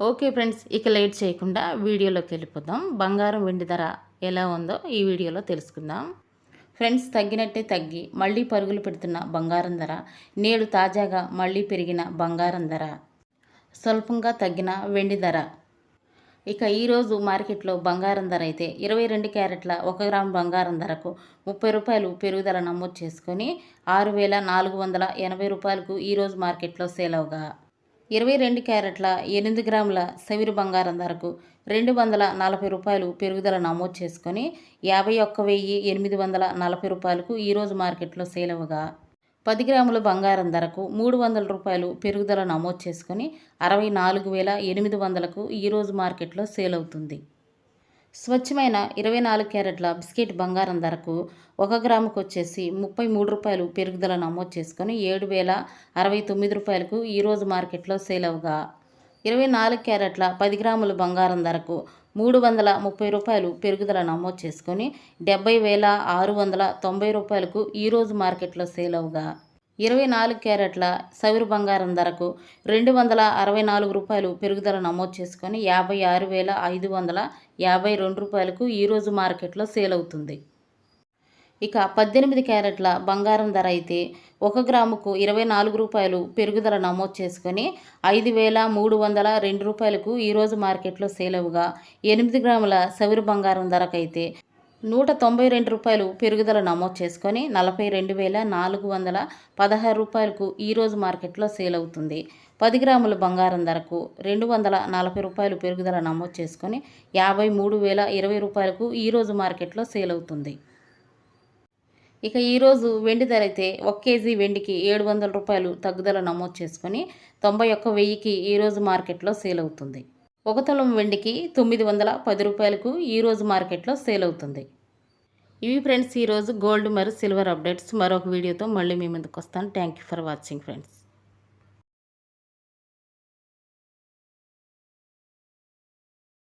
Okay friends ఇక late చేయకుండా వీడియోలోకి వెళ్ళిపోదాం. బంగారం వెండి ధర ఎలా ఉందో ఈ వీడియోలో తెలుసుకుందాం. ఫ్రెండ్స్ తగ్గినట్టే తగ్గి మళ్ళీ పరుగులు పెడుతున్న బంగారం ధర నేడు తాజాగా మళ్ళీ పెరిగిన బంగారం ధర స్వల్పంగా తగ్గిన వెండి ధర. ఇక ఈరోజు మార్కెట్లో బంగారం ధర అయితే ఇరవై రెండు క్యారెట్ల ఒక గ్రామ్ బంగారం ధరకు ముప్పై రూపాయలు పెరుగుదల నమోదు చేసుకొని ఆరు వేల నాలుగు వందల ఎనభై రూపాయలకు ఈరోజు మార్కెట్లో సేల్ అవగా. ఇరవై రెండు క్యారెట్ల ఎనిమిది గ్రాముల సవిరు బంగారం ధరకు రెండు వందల నలభై రూపాయలు పెరుగుదల నమోదు చేసుకొని యాభై ఒక్క వెయ్యి ఎనిమిది వందల నలభై రూపాయలకు ఈరోజు మార్కెట్లో సేల్ అవ్వగా పది గ్రాముల బంగారం ధరకు మూడు వందల రూపాయలు పెరుగుదల నమోదు చేసుకొని అరవై నాలుగు వేల ఎనిమిది వందలకు ఈరోజు మార్కెట్లో సేల్ అవుతుంది. స్వచ్ఛమైన ఇరవై నాలుగు క్యారెట్ల బిస్కెట్ బంగారం ధరకు ఒక గ్రాముకు వచ్చేసి ముప్పై మూడు రూపాయలు పెరుగుదల నమోదు చేసుకొని ఏడు వేల అరవై తొమ్మిది రూపాయలకు ఈరోజు మార్కెట్లో సేల్ అవగా. ఇరవై నాలుగు క్యారెట్ల పది గ్రాముల బంగారం ధరకు మూడు వందల ముప్పై రూపాయలు పెరుగుదల నమోదు చేసుకొని డెబ్బై వేల ఆరు వందల తొంభై రూపాయలకు ఈరోజు మార్కెట్లో సేల్ అవగా. ఇరవై నాలుగు క్యారెట్ల సవిరు బంగారం ధరకు రెండు వందల అరవై నాలుగు రూపాయలు పెరుగుదల నమోదు చేసుకొని యాభై ఆరు వేల ఐదు వందల యాభై రెండు రూపాయలకు ఈరోజు మార్కెట్లో సేల్ అవుతుంది. ఇక పద్దెనిమిది క్యారెట్ల బంగారం ధర అయితే ఒక గ్రాముకు ఇరవై నాలుగు రూపాయలు పెరుగుదల నమోదు చేసుకొని ఐదు వేల మూడు వందల రెండు రూపాయలకు ఈరోజు మార్కెట్లో సేల్ అవగా ఎనిమిది గ్రాముల సవిరు బంగారం ధరకైతే నూట తొంభై రెండు రూపాయలు పెరుగుదల నమోదు చేసుకొని నలభై రెండు వేల నాలుగు వందల పదహారు రూపాయలకు ఈరోజు మార్కెట్లో సేల్ అవుతుంది. పది గ్రాముల బంగారం ధరకు రెండు వందల నలభై రూపాయలు పెరుగుదల నమోదు చేసుకొని యాభై మూడు వేల ఇరవై రూపాయలకు ఈరోజు మార్కెట్లో సేల్ అవుతుంది. ఇక ఈరోజు వెండి ధర అయితే ఒక కేజీ వెండికి ఏడు వందల రూపాయలు తగ్గుదల నమోదు చేసుకొని తొంభై ఒక్క వెయ్యికి ఈరోజు మార్కెట్లో సేల్ అవుతుంది. ఒక తులం వెండికి తొమ్మిది వందల పది రూపాయలకు ఈరోజు మార్కెట్లో సేల్ అవుతుంది. ఇవి ఫ్రెండ్స్ ఈరోజు గోల్డ్ మరియు సిల్వర్ అప్డేట్స్. మరొక వీడియోతో మళ్ళీ మీ ముందుకు వస్తాను. Thank you for watching friends